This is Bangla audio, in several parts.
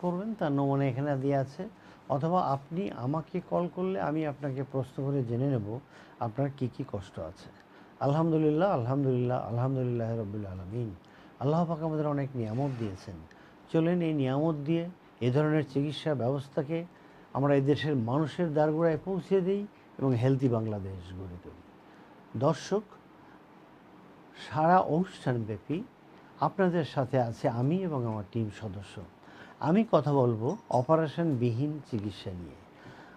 করবেন, তার নমুনা এখানে দেওয়া আছে। অথবা আপনি আমাকে কল করলে আমি আপনাকে প্রশ্ন করে জেনে নেব, আপনার কি কি কষ্ট আছে। আলহামদুলিল্লাহ আলহামদুলিল্লাহ আলহামদুলিল্লাহ রবিল আলমিন। আল্লাহ পাক আমাদের অনেক নিয়ামত দিয়েছেন। চলেন এই নিয়ামত দিয়ে এ ধরনের চিকিৎসা ব্যবস্থাকে আমরা এই দেশের মানুষের দ্বারগোড়ায় পৌঁছে দিই এবং হেলদি বাংলাদেশ গড়ে তুলি। দর্শক, সারা অনুষ্ঠানব্যাপী আপনাদের সাথে আছে আমি এবং আমার টিম সদস্য। আমি কথা বলব অপারেশনবিহীন চিকিৎসা নিয়ে।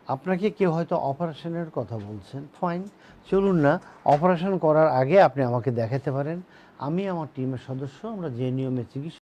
আপনাকে কেউ হয়তো অপারেশনের কথা বলছেন ফাইন চলুন না, অপারেশন করার আগে আপনি আমাকে দেখাতে পারেন। আমি আমার টিমের সদস্য, আমরা যে নিয়মে চিকিৎসা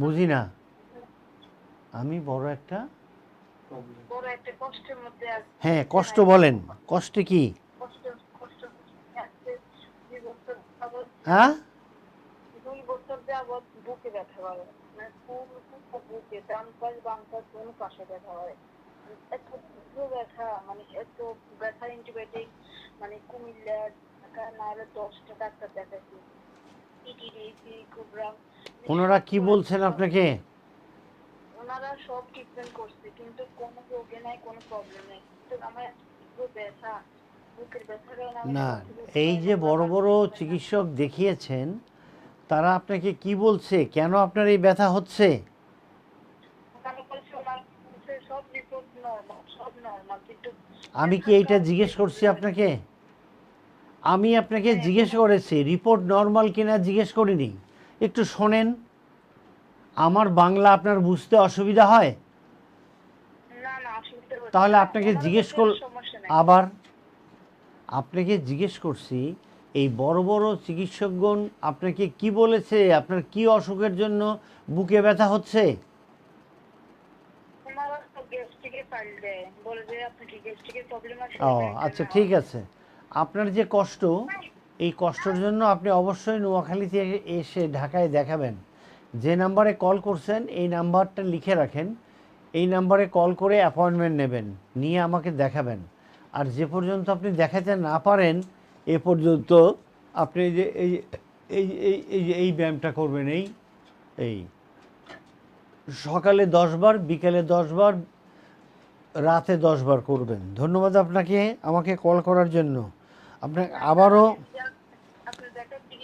বুঝি না। আমি বড় একটা বড় একটা কষ্টের মধ্যে আছি। হ্যাঁ কষ্ট বলেন। কষ্টে কি? হ্যাঁ? দুই বছর যাবৎ বুকে ব্যথা করে। মানে এত ব্যথা মানে এত ব্যথা অ্যান্টিবায়োটিক মানে কুমিল্লা ঢাকা না হলে দশটা ডাক্তার দেখাচ্ছি টিটি দিয়েছি কুবরাম ওনারা কি বলছেন আপনাকে? ওনারা সব ট্রিটমেন্ট করছে কিন্তু কোনো রোগে নাই কোনো প্রবলেম নেই। আমার ব্যথা না এই যে বড় বড় চিকিৎসক দেখিয়েছেন তারা আপনাকে কি বলছে? কেন আপনার এই ব্যথা হচ্ছে? আমি কি এইটা জিজ্ঞেস করছি আপনাকে? আমি আপনাকে জিজ্ঞেস করেছি রিপোর্ট নর্মাল কিনা জিজ্ঞেস করিনি। একটু শোনেন আমার বাংলা আপনার বুঝতে অসুবিধা হয়? তাহলে আপনাকে জিজ্ঞেস কর- আবার আপনাকে জিজ্ঞেস করছি এই বড় বড় চিকিৎসকগণ আপনাকে কি বলেছে? আপনার কি অসুখের জন্য বুকে ব্যথা হচ্ছে? ও আচ্ছা ঠিক আছে। আপনার যে কষ্ট এই কষ্টের জন্য আপনি অবশ্যই নোয়াখালীতে এসে ঢাকায় দেখাবেন। যে নাম্বারে কল করছেন, এই নাম্বারটা লিখে রাখেন। এই নাম্বারে কল করে অ্যাপয়েন্টমেন্ট নেবেন, নিয়ে আমাকে দেখাবেন। আর যে পর্যন্ত আপনি দেখাতে না পারেন, এ পর্যন্ত আপনি যে, এই এই এই এই যে, এই ব্যায়ামটা করবেন, এই এই। সকালে দশবার বিকেলে দশবার রাতে দশবার করবেন। ধন্যবাদ আপনাকে, আমাকে কল করার জন্য। আপনাকে আবারও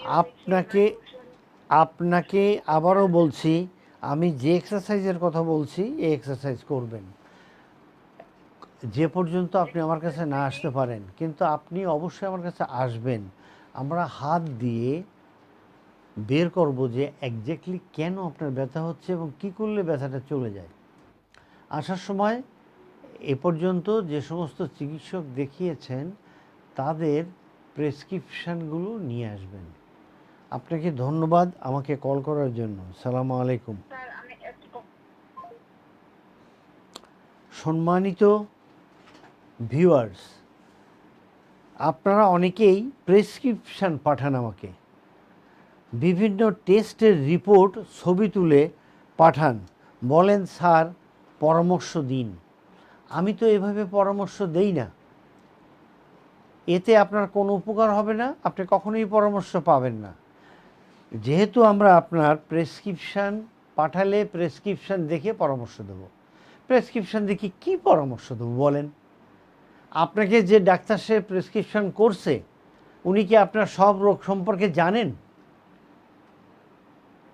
আপনাকে আপনাকে আবারও বলছি, আমি যে এক্সারসাইজের কথা বলছি, এই এক্সারসাইজ করবেন। যে পর্যন্ত আপনি আমার কাছে না আসতে পারেন, কিন্তু আপনি অবশ্যই আমার কাছে আসবেন। আমরা হাত দিয়ে বের করব যে একজ্যাক্টলি কেন আপনার ব্যথা হচ্ছে এবং কি করলে ব্যথাটা চলে যায়। আসার সময় এ পর্যন্ত যে সমস্ত চিকিৎসক দেখিয়েছেন, তাদের প্রেসক্রিপশানগুলো নিয়ে আসবেন। আপনাকে ধন্যবাদ আমাকে কল করার জন্য? সালাম আলাইকুম। সম্মানিত ভিউয়ার্স আপনারা অনেকেই প্রেসক্রিপশান পাঠান আমাকে। বিভিন্ন টেস্টের রিপোর্ট ছবি তুলে পাঠান। বলেন স্যার পরামর্শ দিন। আমি তো এভাবে পরামর্শ দেই না। এতে আপনার কোনো উপকার হবে না আপনি কখনোই পরামর্শ পাবেন না। যেহেতু আমরা আপনার প্রেসক্রিপশান পাঠালে প্রেসক্রিপশান দেখে পরামর্শ দেবো। প্রেসক্রিপশন দেখে কি পরামর্শ দেবো বলেন? আপনাকে যে ডাক্তার সে প্রেসক্রিপশন করছে, উনি কি আপনার সব রোগ সম্পর্কে জানেন?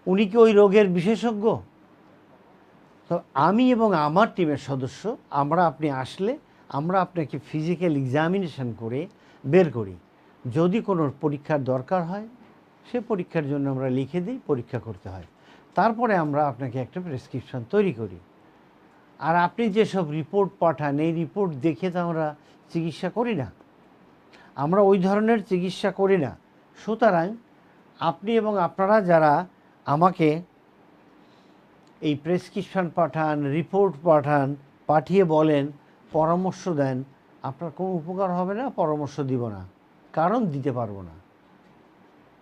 উনি কি ওই রোগের বিশেষজ্ঞ? তো আমি এবং আমার টিমের সদস্য, আমরা আপনি আসলে আমরা আপনাকে ফিজিক্যাল এক্সামিনেশন করে বের করি। যদি কোনো পরীক্ষার দরকার হয় সে পরীক্ষার জন্য আমরা লিখে দিই, পরীক্ষা করতে হয়। তারপরে আমরা আপনাকে একটা প্রেসক্রিপশন তৈরি করি। আর আপনি যেসব রিপোর্ট পাঠান, এই রিপোর্ট দেখে তো আমরা চিকিৎসা করি না। আমরা ওই ধরনের চিকিৎসা করি না। সুতরাং আপনি এবং আপনারা যারা আমাকে এই প্রেসক্রিপশন পাঠান রিপোর্ট পাঠান, পাঠিয়ে বলেন, পরামর্শ দেন, আপনার কোনো উপকার হবে না, পরামর্শ দিব না। কারণ দিতে পারব না।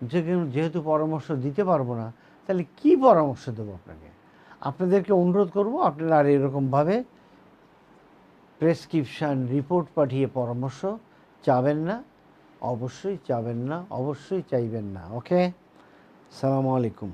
যে- যেহেতু পরামর্শ দিতে পারব না, তাহলে কি পরামর্শ দেবো আপনাকে? আপনাদেরকে অনুরোধ করব, আপনারা আর এরকমভাবে প্রেসক্রিপশান রিপোর্ট পাঠিয়ে পরামর্শ চাবেন না, অবশ্যই চাবেন না, অবশ্যই চাইবেন না, ওকে? সালামু আলাইকুম।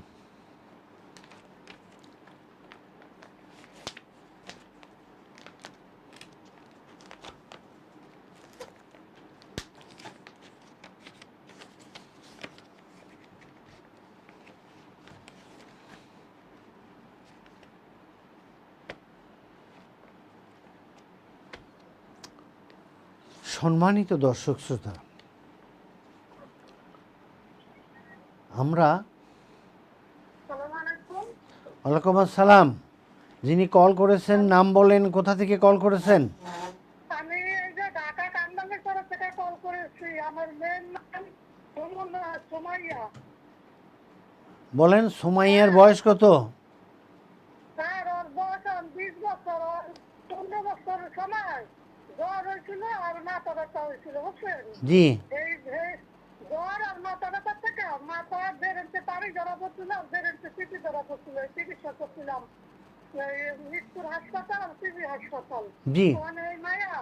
সম্মানিত দর্শক শ্রোতা আমরা ওয়ালাইকুম আসসালাম। যিনি কল করেছেন নাম বলেন কোথা থেকে কল করেছেন? আমি এই যে ঢাকা থেকে কল করেছি। আমার মেয়ের নাম সুমাইয়া। বলেন সুমাইয়ার বয়স কত? স্যার ওর বয়স বিশ বছর পনেরো বছরের সময়। জ্বর হয়েছিল আর মাথা ব্যথা হয়েছিল বুঝছেন? জি। জ্বর আর মাথা ব্যথা থেকে মাথা বেরেন্টে পানি ধরা পড়ছিল আর বেরেন্টে পিপি ধরা পড়ছিল চিকিৎসা করছিলাম। মৃত্যুর হাসপাতাল আর পিবি হাসপাতাল। জি। মানে এই মায়া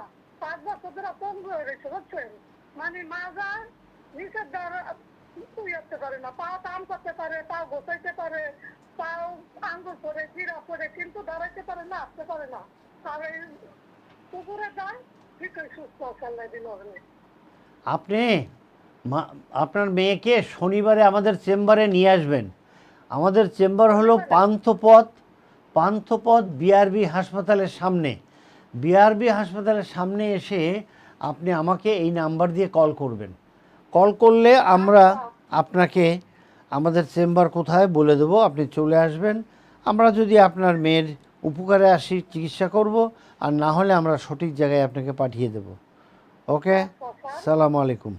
পাঁচ বছর ধরে পঙ্গু হয়ে রয়েছে বুঝছেন? মানে মাজা নিচের দ্বারা করতে পারে না পাও কাম করতে পারে পাও গোছাইতে পারে পাও আঙ্গুল পরে জিরা পরে কিন্তু দাঁড়াইতে পারে না আসতে পারে না। আর আপনি আপনার মেয়েকে শনিবারে আমাদের চেম্বারে নিয়ে আসবেন। আমাদের চেম্বার হলো পান্থপথ পান্থপথ বিআরবি হাসপাতালের সামনে। বিআরবি হাসপাতালের সামনে এসে আপনি আমাকে এই নাম্বার দিয়ে কল করবেন। কল করলে আমরা আপনাকে আমাদের চেম্বার কোথায় বলে দেবো, আপনি চলে আসবেন। আমরা যদি আপনার মেয়ের উপকারে আসি চিকিৎসা করব আর না হলে আমরা সঠিক জায়গায় আপনাকে পাঠিয়ে দেব। ওকে? সালামু আলাইকুম।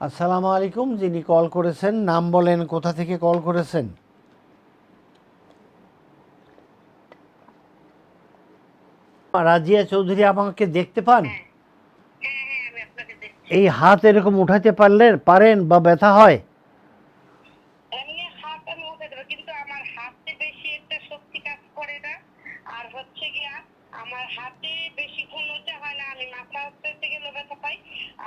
আসসালামু আলাইকুম যিনি কল করেছেন নাম বলেন কোথা থেকে কল করেছেন? রাজিয়া চৌধুরী আমাকে দেখতে পান? হ্যাঁ হ্যাঁ দেখছি। এই হাত এরকম উঠাতে পারলে পারেন বা ব্যথা হয় এমনি হাত আমি উঠে দেবো কিন্তু আমার হাতে বেশি একটা শক্তি কাজ করে না আর হচ্ছে গিয়া আমার হাতে বেশি ঘুমোতে হয় না আমি মাথা উঠাতে গেলে ব্যথা পাই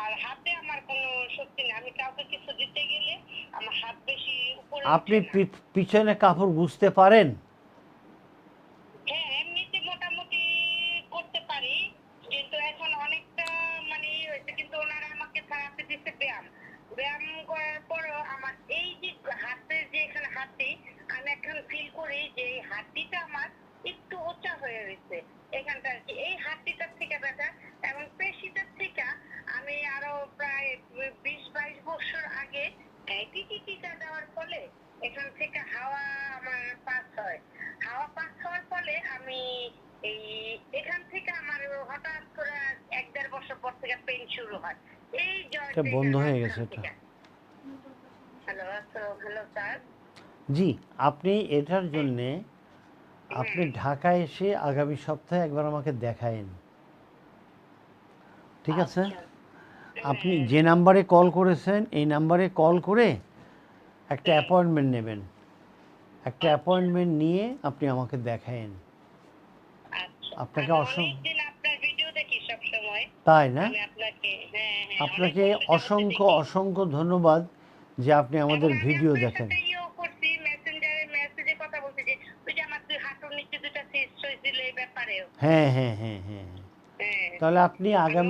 আর হাতে আমার কোনো শক্তি নেই আমি কাউকে কিছু দিতে গেলে আমার হাত বেশি উপরে আপনি ওঠে না। পি- পিছনে কাপড় বুঝতে পারেন হ্যাঁ এমনিতে মোটামুটি করতে পারি কিন্তু এখন অনেকটা মানে ই হয়েছে কিন্তু ওনারা আমাকে থাকতে দিচ্ছে ব্যায়াম ব্যায়াম করার পরও আমার এই যে হাতের যে এখানে হাড্ডি আমি এখন ফিল করি যে এই হাড্ডিটা আমার একটু উঁচা হয়ে গেছে এখানটা আর কি এই হাড্ডিটার থেকে ব্যথা এবং পেশিটার থেকে আমি আরও প্রায় বিশ বাইশ বছর আগে দেওয়ার ফলে এখান থেকে হাওয়া আমার পাস হয়। হাওয়া পাস হওয়ার ফলে আমি এই এখান থেকে আমার হঠাৎ করে এক দেড় বছর পর থেকে পেন শুরু হয়। এই এটা বন্ধ হয়ে গেছে এটা। হ্যালো হ্যালো স্যার জি আপনি এটার জন্যে আপনি ঢাকায় এসে আগামী সপ্তাহে একবার আমাকে দেখায়েন। ঠিক আছে? আপনি যে নাম্বারে কল করেছেন এই নাম্বারে কল করে একটা অ্যাপয়েন্টমেন্ট নেবেন। একটা অ্যাপয়েন্টমেন্ট নিয়ে আপনি আমাকে দেখায়েন। আচ্ছা আপনাকে অসংখ্য- তাই না? আপনাকে হ্যাঁ হ্যাঁ অসংখ্য অসংখ্য ধন্যবাদ যে আপনি আমাদের ভিডিও দেখেন। হ্যাঁ হ্যাঁ হ্যাঁ হ্যাঁ। হ্যাঁ। তাহলে আপনি আগামী